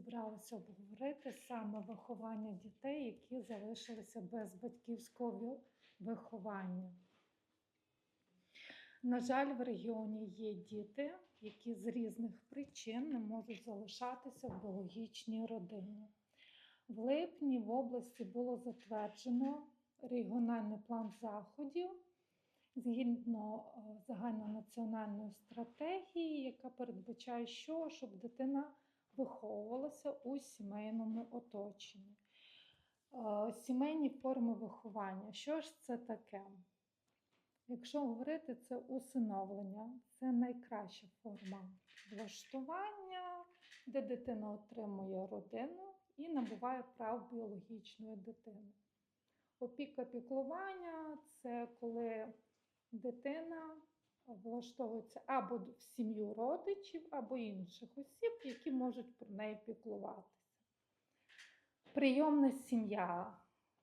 зібралися обговорити саме виховання дітей, які залишилися без батьківського виховання. На жаль, в регіоні є діти, які з різних причин не можуть залишатися в біологічній родині. В липні в області було затверджено регіональний план заходів згідно е, загальнонаціональної стратегії, яка передбачає, що щоб дитина виховувалася у сімейному оточенні. Е, Сімейні форми виховання. Що ж це таке? Якщо говорити, це усиновлення, це найкраща форма влаштування, де дитина отримує родину і набуває прав біологічної дитини. Опіка піклування це коли дитина влаштовується або в сім'ю родичів, або інших осіб, які можуть про неї піклуватися. Прийомна сім'я.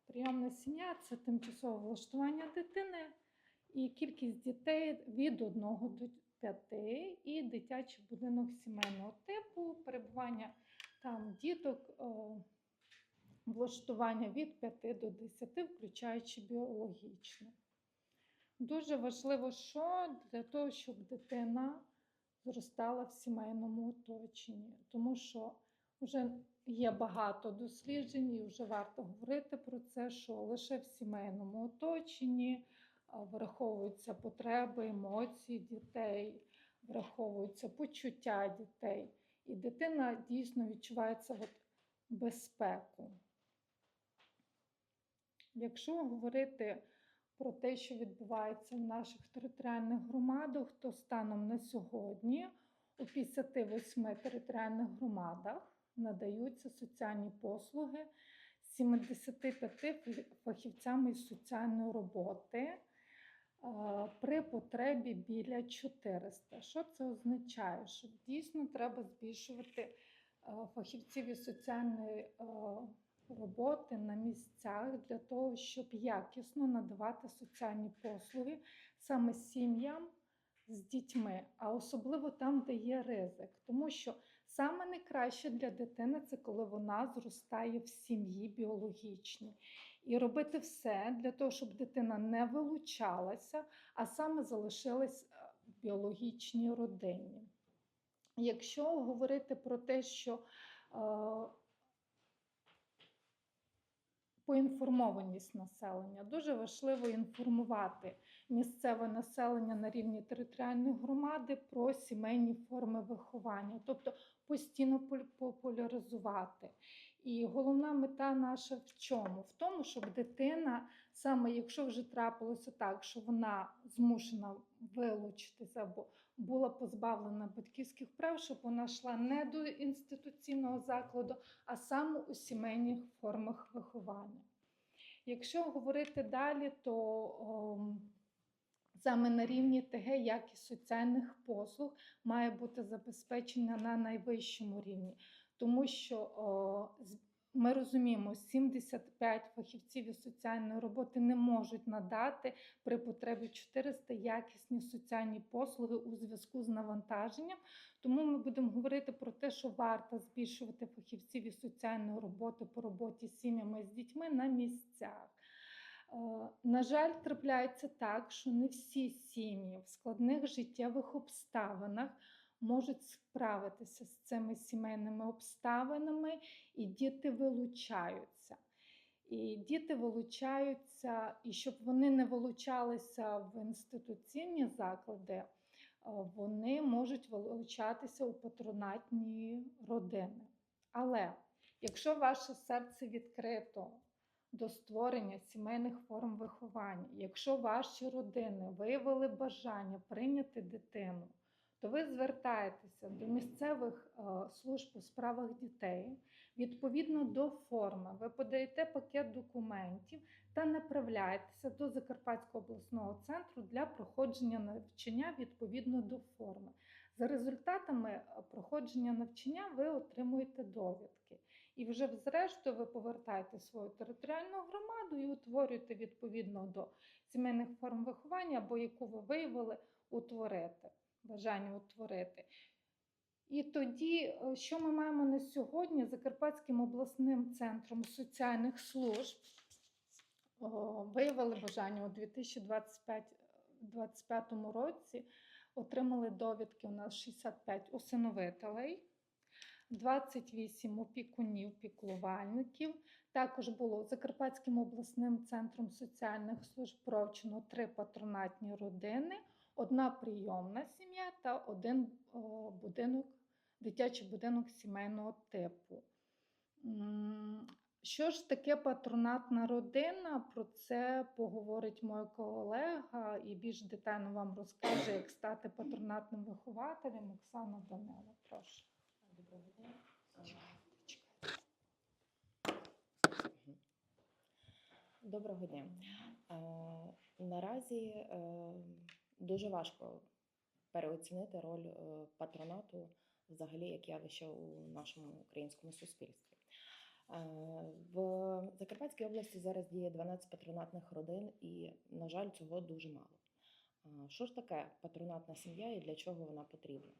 Прийомна сім'я це тимчасове влаштування дитини і кількість дітей від 1 до 5, і дитячий будинок сімейного типу, перебування там діток, е, влаштування від 5 до 10, включаючи біологічне. Дуже важливо, що для того, щоб дитина зростала в сімейному оточенні, тому що вже є багато досліджень, і вже варто говорити про це, що лише в сімейному оточенні враховуються потреби, емоції дітей, враховуються почуття дітей, і дитина дійсно відчувається от безпеку. Якщо говорити про те, що відбувається в наших територіальних громадах, то станом на сьогодні у 58 територіальних громадах надаються соціальні послуги 75 фахівцями із соціальної роботи е, при потребі біля 400. Що це означає? Що дійсно треба збільшувати е, фахівців із соціальної е, роботи на місцях для того, щоб якісно надавати соціальні послуги саме сім'ям з дітьми, а особливо там, де є ризик. Тому що саме найкраще для дитини це коли вона зростає в сім'ї біологічній. І робити все для того, щоб дитина не вилучалася, а саме залишилась е, в біологічній родині. Якщо говорити про те, що е, Поінформованість населення. Дуже важливо інформувати місцеве населення на рівні територіальної громади про сімейні форми виховання, тобто постійно популяризувати. І головна мета наша в чому? В тому, щоб дитина, саме якщо вже трапилося так, що вона змушена вилучитися або була позбавлена батьківських прав, щоб вона йшла не до інституційного закладу, а саме у сімейних формах виховання. Якщо говорити далі, то о, саме на рівні ТГ якість соціальних послуг має бути забезпечена на найвищому рівні, тому що о, ми розуміємо, 75 фахівців із соціальної роботи не можуть надати при потребі 400 якісні соціальні послуги у зв'язку з навантаженням. Тому ми будемо говорити про те, що варто збільшувати фахівців із соціальної роботи по роботі з сім'ями з дітьми на місцях. Е, На жаль, трапляється так, що не всі сім'ї в складних життєвих обставинах можуть справитися з цими сімейними обставинами, і діти вилучаються. І діти вилучаються, і щоб вони не вилучалися в інституційні заклади, е, вони можуть вилучатися у патронатні родини. Але якщо ваше серце відкрито до створення сімейних форм виховання, якщо ваші родини виявили бажання прийняти дитину, то ви звертаєтеся до місцевих е, служб у справах дітей відповідно до форми. Ви подаєте пакет документів та направляєтеся до Закарпатського обласного центру для проходження навчання відповідно до форми. За результатами е, проходження навчання ви отримуєте довідки. І вже зрештою ви повертаєте свою територіальну громаду і утворюєте відповідно до сімейних форм виховання або яку ви виявили утворити, бажання утворити. І тоді, е, що ми маємо на сьогодні Закарпатським обласним центром соціальних служб виявили бажання у 2025 році. Отримали довідки у нас 65 усиновителей, 28 опікунів, піклувальників. Також було Закарпатським обласним центром соціальних служб провчено три патронатні родини, одна прийомна сім'я та один будинок, дитячий будинок сімейного типу. Що ж таке патронатна родина? Про це поговорить моя колега і більш детально вам розкаже, як стати патронатним вихователем Оксана Данила. Прошу. Доброго дня. Доброго дня. Е, Наразі е, дуже важко переоцінити роль е, патронату взагалі як явище у нашому українському суспільстві. Е, В Закарпатській області зараз діє 12 патронатних родин, і, на жаль, цього дуже мало. Е, Що ж таке патронатна сім'я і для чого вона потрібна?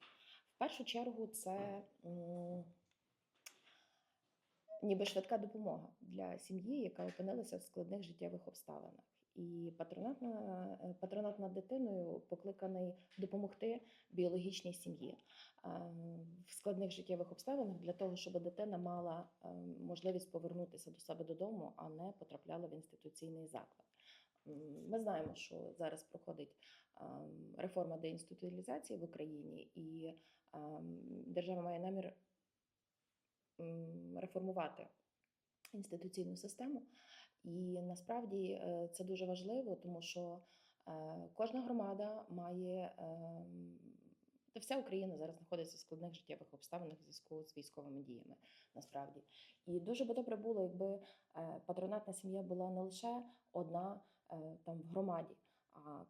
В першу чергу, це ніби швидка допомога для сім'ї, яка опинилася в складних життєвих обставинах. І патронатна, е, патронат над дитиною покликаний допомогти біологічній сім'ї е, в складних життєвих обставинах для того, щоб дитина мала е, можливість повернутися до себе додому, а не потрапляла в інституційний заклад. Ми знаємо, що зараз проходить реформа деінституалізації в Україні, і держава має намір реформувати інституційну систему. І насправді е, це дуже важливо, тому що е, кожна громада має ем, та вся Україна зараз знаходиться в складних життєвих обставинах в зв'язку з військовими діями. Насправді, і дуже би добре було, якби е, патронатна сім'я була не лише одна там в громаді, а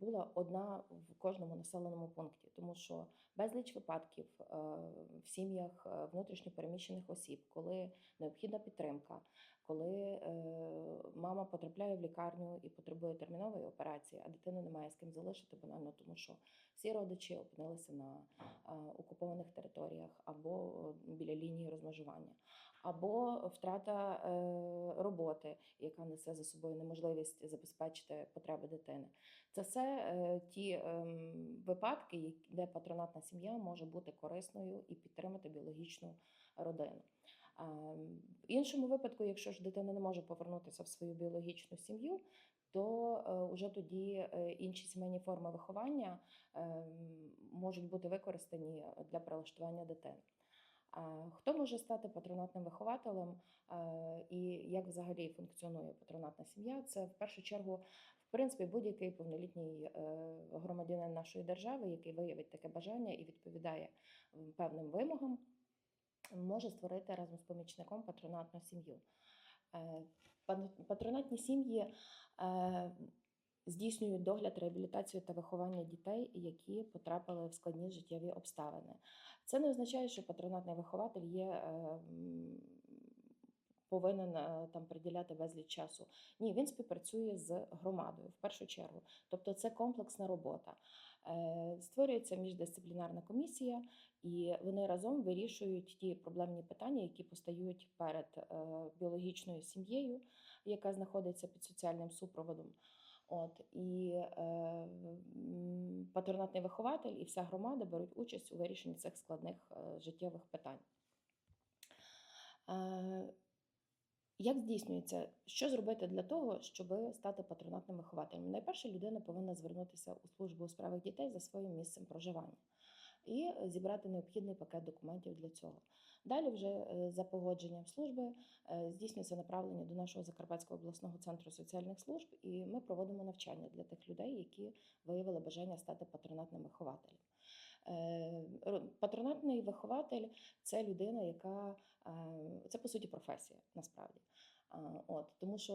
була одна в кожному населеному пункті, тому що безліч випадків в сім'ях внутрішньо переміщених осіб, коли необхідна підтримка, коли е, мама потрапляє в лікарню і потребує термінової операції, а дитину немає з ким залишити, банально тому що всі родичі опинилися на е, окупованих територіях або е, біля лінії розмежування, або втрата роботи, яка несе за собою неможливість забезпечити потреби дитини. Це все ті ем, випадки, де патронатна сім'я може бути корисною і підтримати біологічну родину. В іншому випадку, якщо ж дитина не може повернутися в свою біологічну сім'ю, то е, уже тоді е, інші сімейні форми виховання ем, можуть бути використані для прилаштування дитини. Хто може стати патронатним вихователем е, і як взагалі функціонує патронатна сім'я? Це в першу чергу, в принципі, будь-який повнолітній е, громадянин нашої держави, який виявить таке бажання і відповідає певним вимогам, може створити разом з помічником патронатну сім'ю. Е, Патронатні сім'ї е, здійснюють догляд, реабілітацію та виховання дітей, які потрапили в складні життєві обставини. Це не означає, що патронатний вихователь є. Повинен е, там приділяти безліч часу. Ні, він співпрацює з громадою в першу чергу. Тобто це комплексна робота. Е, Створюється міждисциплінарна комісія, і вони разом вирішують ті проблемні питання, які постають перед е, біологічною сім'єю, яка знаходиться під соціальним супроводом. От і е, патронатний вихователь і вся громада беруть участь у вирішенні цих складних е, життєвих питань. Е, як здійснюється, що зробити для того, щоб стати патронатним вихователем? Найперше, людина повинна звернутися у службу у справах дітей за своїм місцем проживання і зібрати необхідний пакет документів для цього. Далі, вже е, за погодженням служби, е, здійснюється направлення до нашого Закарпатського обласного центру соціальних служб, і ми проводимо навчання для тих людей, які виявили бажання стати патронатним вихователем. Е, ро- Патронатний вихователь це людина, яка е, це по суті професія насправді. От тому, що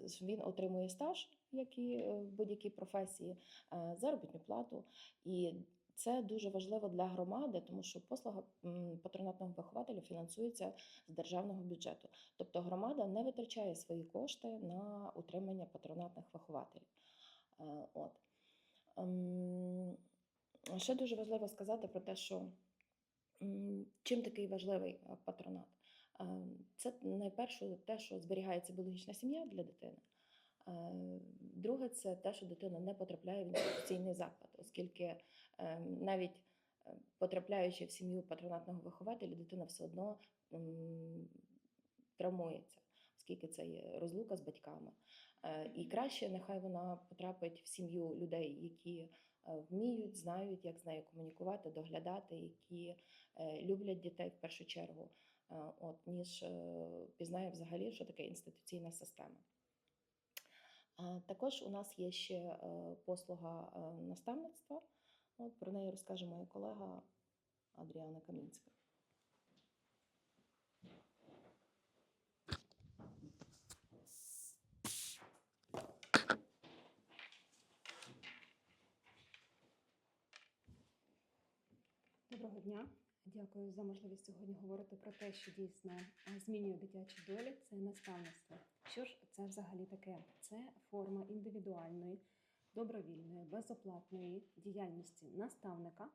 е, він отримує стаж, як і в будь-якій професії, заробітну плату, і це дуже важливо для громади, тому що послуга патронатного вихователя фінансується з державного бюджету. Тобто громада не витрачає свої кошти на утримання патронатних вихователів. От. Ще дуже важливо сказати про те, що чим такий важливий е, патронат. Е, Це найперше те, що зберігається біологічна сім'я для дитини. Е, Друге, це те, що дитина не потрапляє в інституційний заклад, оскільки навіть потрапляючи в сім'ю патронатного вихователя, дитина все одно травмується, оскільки це є розлука з батьками. І краще нехай вона потрапить в сім'ю людей, які вміють, знають, як з нею комунікувати, доглядати, які е, люблять дітей в першу чергу, е, от, ніж е, пізнає взагалі, що таке інституційна система. Також у нас є ще е, послуга е, наставництва. От, про неї розкаже моя колега Адріана Камінська. Доброго дня. Дякую за можливість сьогодні говорити про те, що дійсно змінює дитячі долі. Це наставництво. Що ж це взагалі таке? Це форма індивідуальної, добровільної, безоплатної діяльності наставника,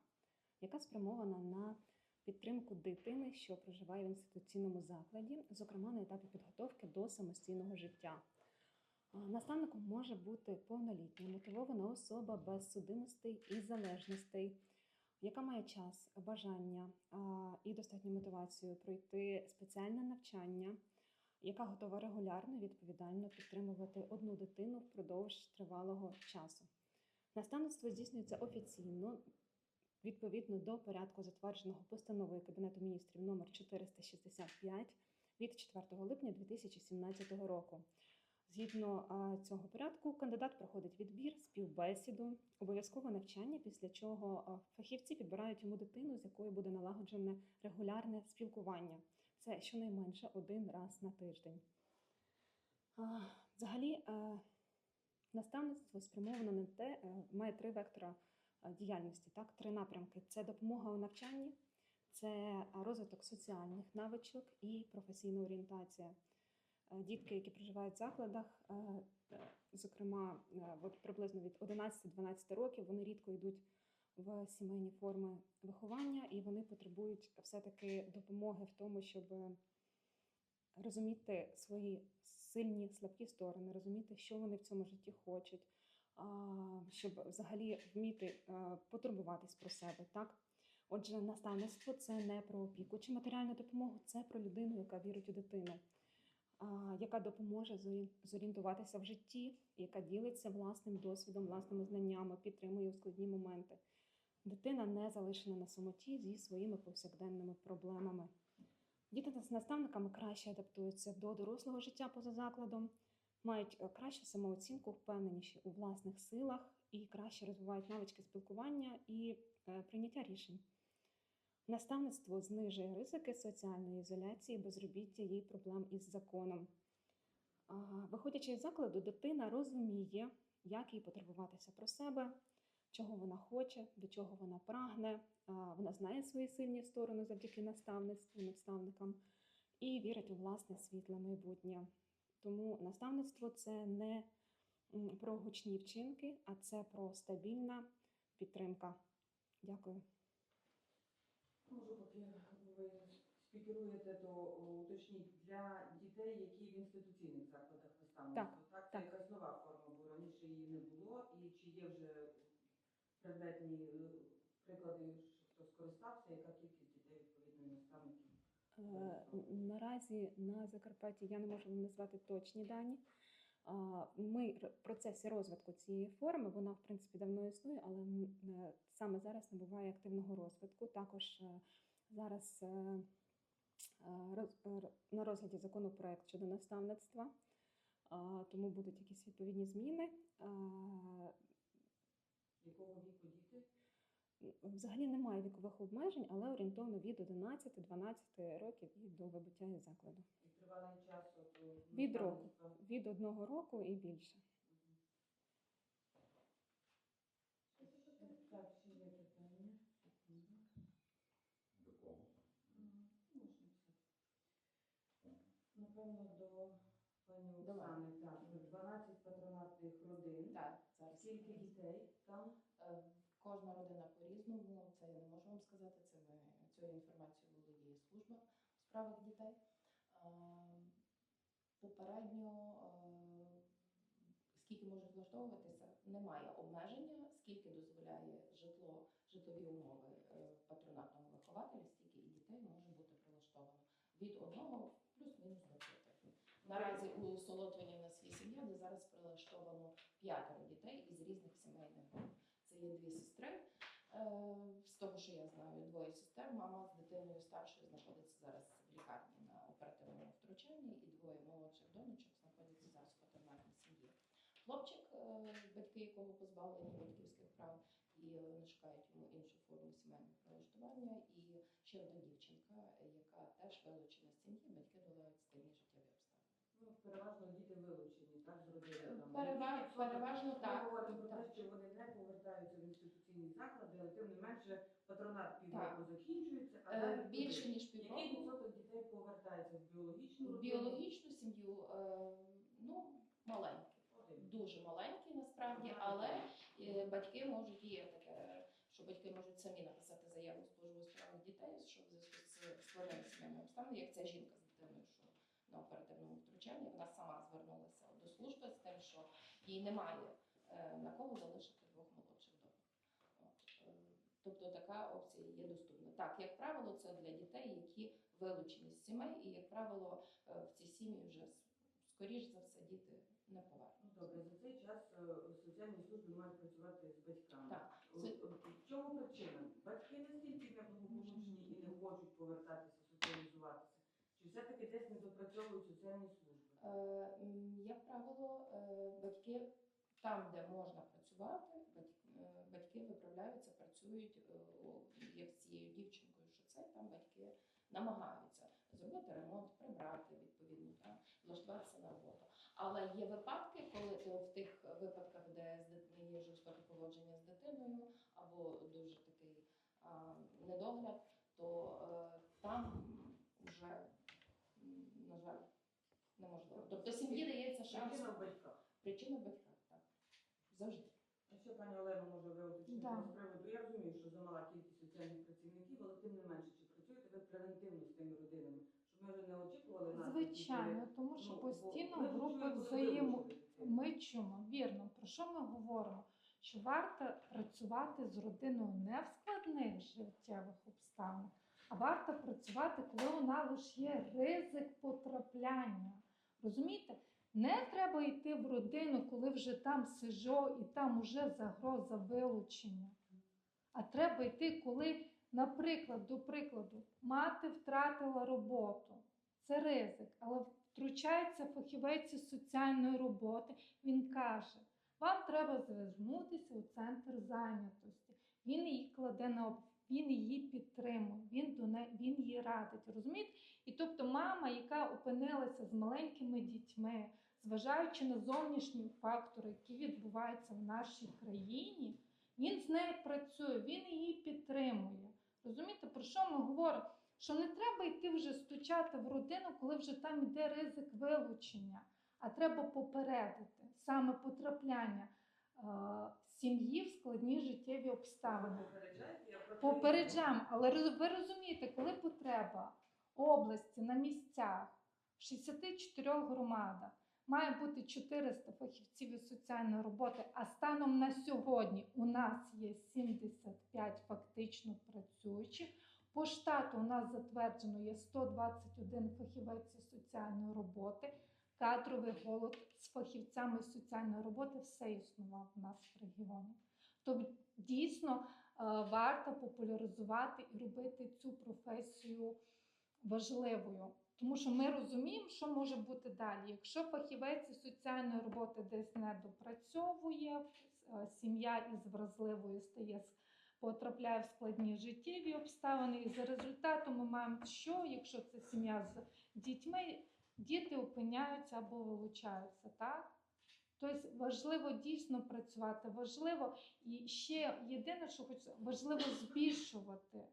яка спрямована на підтримку дитини, що проживає в інституційному закладі, зокрема на етапі підготовки до самостійного життя. Наставником може бути повнолітня, мотивована особа без судимостей і залежностей, яка має час, бажання і достатню мотивацію пройти спеціальне навчання, яка готова регулярно відповідально підтримувати одну дитину впродовж тривалого часу. Наставництво здійснюється офіційно відповідно до порядку затвердженого постановою Кабінету міністрів номер 465 від 4 липня 2017 року. Згідно цього порядку, кандидат проходить відбір, співбесіду, обов'язкове навчання, після чого фахівці підбирають йому дитину, з якою буде налагоджене регулярне спілкування. Це щонайменше один раз на тиждень. Взагалі, наставництво спрямовано на те, е, має три вектора діяльності, так, три напрямки: це допомога у навчанні, це розвиток соціальних навичок і професійна орієнтація. Е, Дітки, які проживають в закладах, е, е, зокрема, от приблизно від 11-12 років, вони рідко йдуть в сімейні форми виховання, і вони потребують все-таки допомоги в тому, щоб розуміти свої сильні, слабкі сторони, розуміти, що вони в цьому житті хочуть, щоб взагалі вміти потурбуватись про себе. Так? Отже, наставництво це не про опіку чи матеріальну допомогу, це про людину, яка вірить у дитину, яка допоможе зорієнтуватися в житті, яка ділиться власним досвідом, власними знаннями, підтримує у складні моменти. Дитина не залишена на самоті зі своїми повсякденними проблемами. Діти з наставниками краще адаптуються до дорослого життя поза закладом, мають е, кращу самооцінку, впевненіші у власних силах і краще розвивають навички спілкування і е, прийняття рішень. Наставництво знижує ризики соціальної ізоляції, безробіття і проблем із законом. Виходячи із закладу, дитина розуміє, як їй потурбуватися про себе, чого вона хоче, до чого вона прагне. Вона знає свої сильні сторони завдяки наставництву, наставникам і вірить у власне світле майбутнє. Тому наставництво це не про гучні вчинки, а це про стабільна підтримка. Дякую. Може, поки ви спікеруєте, то уточніть для дітей, які в інституційних закладах наставництва. Так, так. Це якась нова форма, бо раніше її не було. І чи є вже предметні е, приклади, що хто скористався, яка кількість дітей відповідно наставників? Е, Наразі на Закарпатті я не можу вам назвати точні дані. Ми в процесі розвитку цієї форми, вона в принципі давно існує, але е, саме зараз набуває активного розвитку. Також е, зараз е, на розгляді законопроект щодо наставництва, тому будуть якісь відповідні зміни. Якого віку діти? Взагалі немає вікових обмежень, але орієнтовно від 11-12 років і до вибуття із закладу. Тривалий час от, Від року. Від одного року і більше. Так, ще є питання. До кого? Можна все. Напевно, до пані До. Оксани. Так, 12 патронатних родин. Так, зараз. Скільки дітей там? Е, Кожна родина по-різному. Це я не можу вам сказати. Це ми цією інформацією володіє служба у справах дітей. Е, Попередньо е, скільки можуть влаштовуватися, немає обмеження, скільки дозволяє житло, житлові умови е, патронатного вихователя, стільки і дітей може бути прилаштовано від одного плюс-мінус до п'яти. Наразі у Солотвині в нас є сім'я, де зараз прилаштовано п'ятеро дітей із різних сімейних груп. Це є дві сестри. З того, що я знаю, двоє сестер. Мама з дитиною старшою знаходиться зараз в лікарні на оперативному втручанні, і двоє молодших донечок знаходяться зараз в патернальній сім'ї. Хлопчик, е, батьки якого позбавлені батьківських прав, і вони шукають йому іншу форму сімейного прилаштування. І ще одна дівчинка, е, яка теж вилучена з сім'ї, батьки долають складні життєві обставини. Ну, переважно діти вилучені, так, з родини. там. Перева- переважно Ми так, говоримо про те, що вони не повертаються в інституційні заклади, але тим не менше патронат півроку закінчується, а Е. Більше ніж Який відсоток дітей повертається в біологічну В біологічну сім'ю е, ну маленький, Один. Дуже маленький насправді, але е, батьки можуть є таке, що батьки можуть самі написати заяву службу у справах дітей, що в зв'язку з складними сімейними обставинами, як ця жінка з дитиною, що на оперативному втручанні, вона сама звернулася до служби з тим, що їй немає е, на кого залишити двох молодших. От, е, Тобто така опція є доступна. Так, як правило, це для дітей, які вилучені з сімей, і як правило, в ці сім'ї вже скоріш за все діти не Ну. Добре, за цей час е, соціальні служби мають працювати з батьками. Так, О, це- о, В чому причина? Батьки настільки неблагополучні і не хочуть повертатися, соціалізуватися. Чи все-таки десь не допрацьовують соціальні служби? Е, м, Як правило, е, батьки там, де можна працювати, бать- е, батьки виправляються, працюють е, о, як з цією дівчинкою, що це там батьки намагаються зробити ремонт, прибрати відповідно, та, влаштуватися на роботу. Але є випадки, коли е, в тих випадках, де є жорстоке поводження з дитиною або дуже такий а, недогляд, то е, там вже, на жаль, неможливо. Тобто сім'ї дається шанс. Причина в батьках. Причина в батьках, так. Завжди. А ще пані Олено, може ви уточните Да. з приводу. Я розумію, що замала кількість соціальних працівників, але тим не менше, чи працюєте ви превентивно з тими родинами? Ми вже не очікували нас. Звичайно, тому що Ну, постійно ми групи чуємо, взаємо. Ми чуємо, вірно, про що ми говоримо? Що варто працювати з родиною не в складних життєвих обставинах, а варто працювати, коли у нас є ризик потрапляння. Розумієте? Не треба йти в родину, коли вже там сижо і там уже загроза вилучення. А треба йти, коли, наприклад, до прикладу, мати втратила роботу. Це ризик, але втручається фахівець із соціальної роботи. Він каже: вам треба звернутися у центр зайнятості. Він її кладе на він її підтримує, він до не він їй радить. Розумієте? І тобто, мама, яка опинилася з маленькими дітьми, зважаючи на зовнішні фактори, які відбуваються в нашій країні, він з нею працює, він її підтримує. Розумієте, про що ми говоримо? Що не треба йти вже стучати в родину, коли вже там йде ризик вилучення, а треба попередити саме потрапляння е, сім'ї в складні життєві обставини. Попереджаємо, але ви розумієте, коли потреба області на місцях в 64 громадах має бути 400 фахівців із соціальної роботи, а станом на сьогодні у нас є 75 фактично працюючих. По штату у нас затверджено є 121 фахівець із соціальної роботи. Кадровий голод з фахівцями соціальної роботи все існував у нас в регіоні. Тобто дійсно е, варто популяризувати і робити цю професію важливою. Тому що ми розуміємо, що може бути далі. Якщо фахівець соціальної роботи десь не допрацьовує, е, сім'я із вразливою стає потрапляє в складні життєві обставини, і за результатом ми маємо що, якщо це сім'я з дітьми, діти опиняються або вилучаються, так? Тобто важливо дійсно працювати, важливо і ще єдине, що хочу, важливо збільшувати е,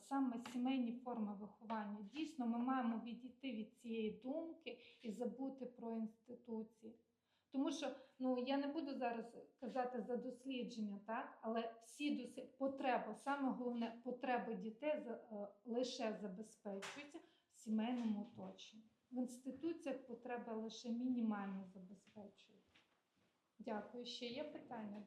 саме сімейні форми виховання. Дійсно, ми маємо відійти від цієї думки і забути про інституції. Тому що ну я не буду зараз казати за дослідження, так але всі доси... потреби, саме головне потреби дітей е, лише забезпечуються в сімейному оточенні. В інституціях потреби лише мінімально забезпечуються. Дякую. Ще є питання?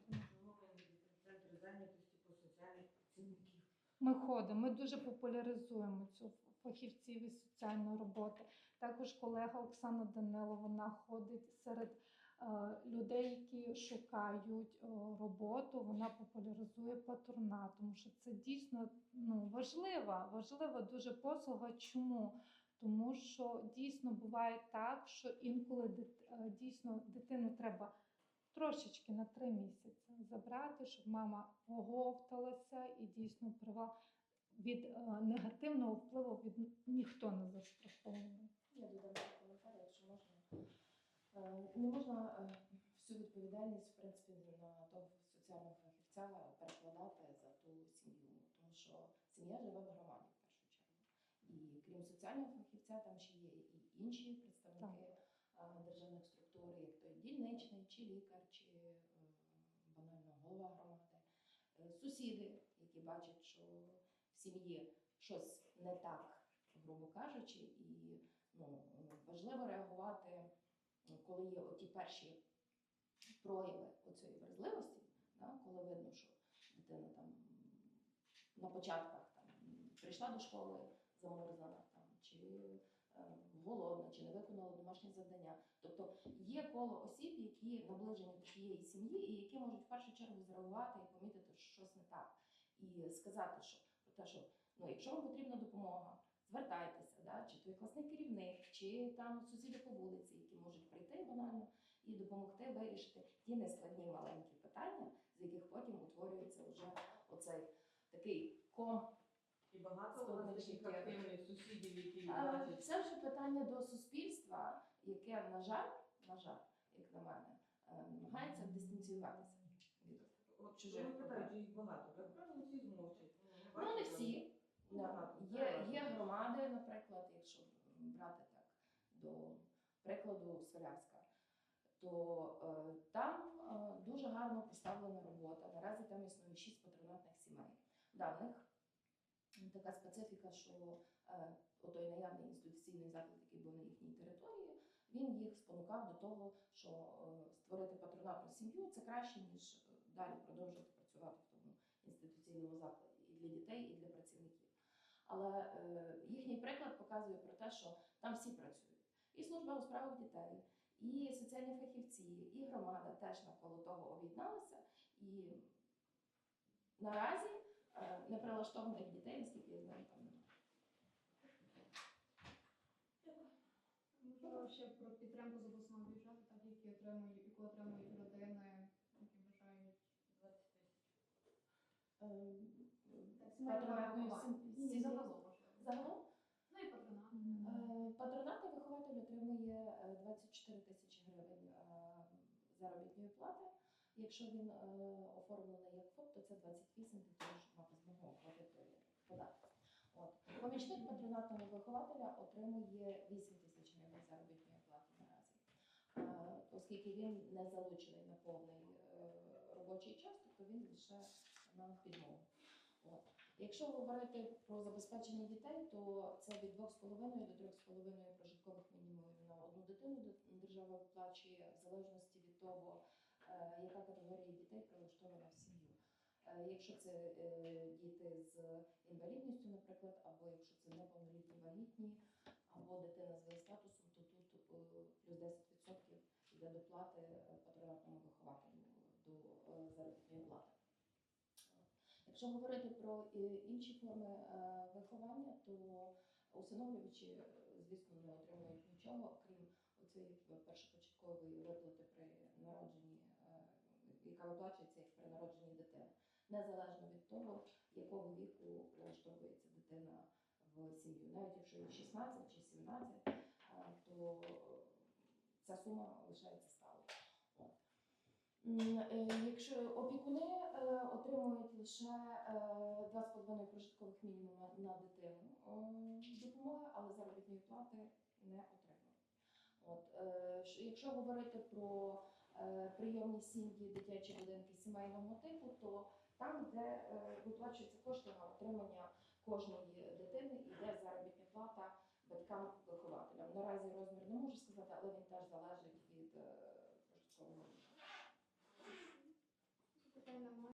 Ми ходимо, ми дуже популяризуємо цю фахівців із соціальної роботи. Також колега Оксана Данило, вона ходить серед е, людей, які шукають е, роботу. Вона популяризує патронат, тому що це дійсно ну, важлива, важлива дуже послуга. Чому? Тому що дійсно буває так, що інколи дит- е, дійсно дитину треба трошечки на три місяці забрати, щоб мама оговталася і дійсно права від е, негативного впливу від ніхто не застрахований. Я додам коментар, якщо можна. Е, Не можна е, всю відповідальність, в принципі, на того соціального фахівця перекладати за ту сім'ю, тому що сім'я живе в громаді в першу чергу. І крім соціального фахівця, там ще є і інші представники е, державних структур, як той чи лікар, чи е, банально голова громади, Е, сусіди, які бачать, що в сім'ї щось не так, грубо кажучи, і ну, важливо реагувати, коли є оті перші прояви оцієї вразливості, да, коли видно, що дитина там на початках там, прийшла до школи заморзана, там, чи е, голодна, чи не виконала домашнє завдання. Тобто є коло осіб, які наближені до тієї сім'ї, і які можуть в першу чергу зреагувати і помітити, що щось не так. І сказати, що про те, що ну, якщо вам потрібна допомога, звертайтеся, да? чи той класний керівник, чи там сусіди по вулиці, які можуть прийти банально і допомогти вирішити ті нескладні маленькі питання, з яких потім утворюється вже оцей такий ком. І багато таких активних сусідів, які бачать. Це вже питання до суспільства, яке, на жаль, на жаль, як на мене, е, намагається дистанціюватися від От чужих чужих питають, їх багато. Як правило, всі змовчать. Ну, не всі. Ну, багато. Є, є громади, наприклад, якщо брати так до прикладу Свалявська, то е, там е, дуже гарно поставлена робота. Наразі там існує шість патронатних сімей. Да, в них така специфіка, що е, отой наявний інституційний заклад, який був на їхній території, він їх спонукав до того, що е, створити патронатну сім'ю це краще, ніж е, далі продовжувати працювати в тому інституційному закладі і для дітей, і для працівників. Але е, їхній приклад показує про те, що там всі працюють. І служба у справах дітей, і соціальні фахівці, і громада теж навколо того об'єдналися. І наразі неприлаштованих дітей, наскільки я знаю, там немає. Ще про підтримку з обласного бюджету, так які отримують, яку отримують родини, які бажають 20 тисяч. Е, загалом. Загалом Ну і патронат. Е, Патронатний вихователь отримує е, 24 тисячі гривень е, заробітної плати. Якщо він е, оформлений як ФОП, то це 28 для того, щоб мати змогу оплатити податки. Помічник патронатного вихователя отримує 8 тисяч заробітної плати наразі. Оскільки він не залучений на повний е, робочий час, то він лише на підмогу. От. Якщо говорити про забезпечення дітей, то це від 2,5 до 3,5 прожиткових мінімумів на одну дитину держава виплачує в залежності від того, е, яка категорія дітей прилаштована в сім'ю. Е, Якщо це діти з інвалідністю, наприклад, або якщо це неповнолітні вагітні, або дитина з е, плюс 10% йде доплати е, патронатному вихователю до е, заробітної плати. Якщо говорити про е, інші форми е, виховання, то усиновлювачі, е, звісно, не отримують нічого, крім цієї першопочаткової виплати при народженні, е, яка виплачується як при народженні дитини, незалежно від того, якого віку прилаштовується дитина в сім'ю. Навіть якщо їй 16 чи 17, е, то е, ця сума лишається сталою. Е, Якщо опікуни е, отримують лише е, 2,5 прожиткових мінімума на дитину е, допомоги, але заробітної плати не отримують. От, е, якщо говорити про е, прийомні сім'ї, дитячі будинки сімейного типу, то там, де е, виплачуються кошти на отримання кожної дитини, іде заробітна плата батькам-вихователям. Наразі розмір не можу сказати, але він теж залежить від е, прожиткового.